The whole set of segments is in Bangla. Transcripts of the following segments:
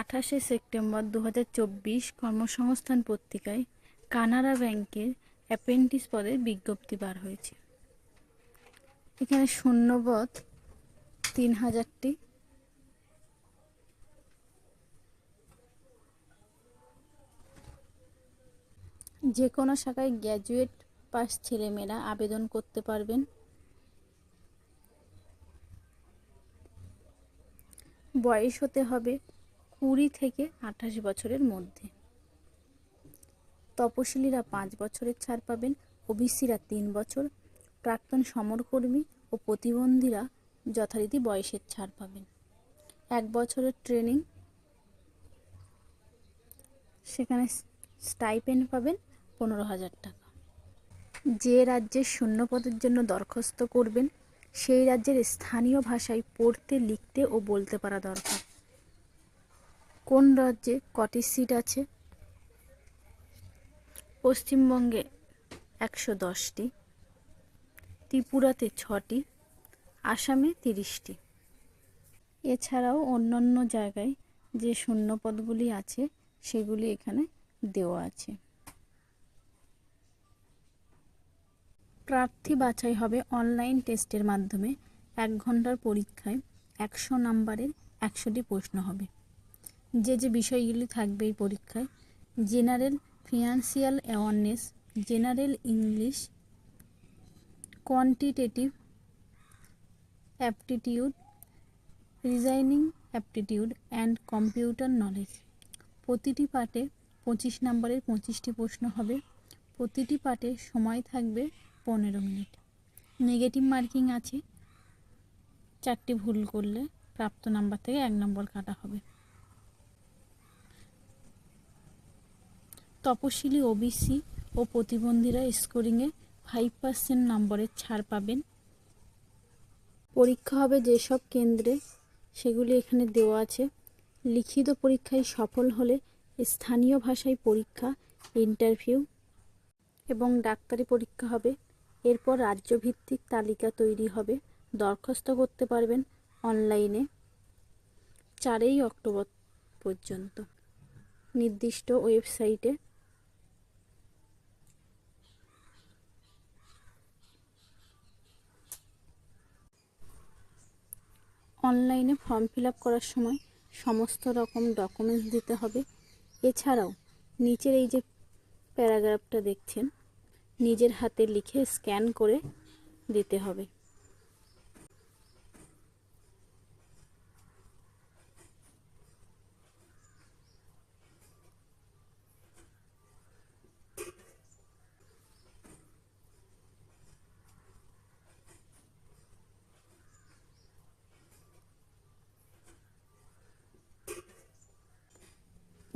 আঠাশে সেপ্টেম্বর দু হাজার চব্বিশ কর্মসংস্থান পত্রিকায় কানাড়া ব্যাংকের অ্যাপ্রেন্টিস পদের বিজ্ঞপ্তি বার হয়েছে। এখানে শূন্যপদ তিন হাজারটি। যে কোনো শাখায় গ্র্যাজুয়েট পাস ছেলেমেয়েরা আবেদন করতে পারবেন। বয়স হতে হবে কুড়ি থেকে আঠাশ বছরের মধ্যে। তপশিলীরা পাঁচ বছরের ছাড় পাবেন, ওবিসিরা তিন বছর, প্রাক্তন সমরকর্মী ও প্রতিবন্ধীরা যথারীতি বয়সের ছাড় পাবেন। এক বছরের ট্রেনিং, সেখানে স্টাইপেন্ড পাবেন পনেরো হাজার টাকা। যে রাজ্যের শূন্যপদের জন্য দরখাস্ত করবেন, সেই রাজ্যের স্থানীয় ভাষায় পড়তে, লিখতে ও বলতে পারা দরকার। কোন রাজ্যে কটি সিট আছে? পশ্চিমবঙ্গে একশো দশটি, ত্রিপুরাতে ছটি, আসামে তিরিশটি। এছাড়াও অন্যান্য জায়গায় যে শূন্যপদগুলি আছে, সেগুলি এখানে দেওয়া আছে। প্রার্থী বাছাই হবে অনলাইন টেস্টের মাধ্যমে। এক ঘণ্টার পরীক্ষায় একশো নাম্বারের একশোটি প্রশ্ন হবে। যে যে বিষয়গুলি থাকবে এই পরীক্ষায়, general financial awareness, general English, quantitative aptitude, reasoning aptitude and computer knowledge. প্রতিটি পার্টে পঁচিশ নম্বরের পঁচিশটি প্রশ্ন হবে। প্রতিটি পার্টে সময় থাকবে পনেরো মিনিট। নেগেটিভ মার্কিং আছে। চারটি ভুল করলে প্রাপ্ত নাম্বার থেকে এক নম্বর কাটা হবে। তপশিলি ওবিসি ও প্রতিবন্ধীরা স্কোরিংয়ে ফাইভ পার্সেন্ট নম্বরের ছাড় পাবেন। পরীক্ষা হবে যেসব কেন্দ্রে, সেগুলি এখানে দেওয়া আছে। লিখিত পরীক্ষায় সফল হলে স্থানীয় ভাষায় পরীক্ষা, ইন্টারভিউ এবং ডাক্তারি পরীক্ষা হবে। এরপর রাজ্যভিত্তিক তালিকা তৈরি হবে। দরখাস্ত করতে পারবেন অনলাইনে। চারই অক্টোবর পর্যন্ত। নির্দিষ্ট ওয়েবসাইটে অনলাইনে ফর্ম ফিল করার সময় সমস্ত রকম ডকুমেন্টস দিতে হবে। এছাড়াও নিচের এই যে প্যারাগ্রাফটা দেখছেন, নিজের হাতে লিখে স্ক্যান করে দিতে হবে।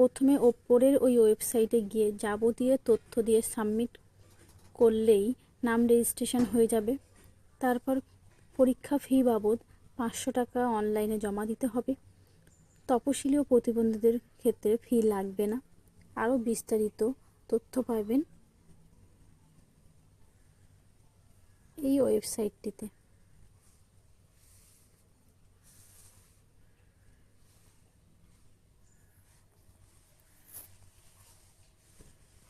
প্রথমে ওপরের ওই ওয়েবসাইটে গিয়ে যাবতীয় তথ্য দিয়ে সাবমিট করলেই নাম রেজিস্ট্রেশন হয়ে যাবে। তারপর পরীক্ষা ফি বাবদ পাঁচশো টাকা অনলাইনে জমা দিতে হবে। তপশিলি ও প্রতিবন্ধীদের ক্ষেত্রে ফি লাগবে না। আরও বিস্তারিত তথ্য পাবেন এই ওয়েবসাইটটিতে।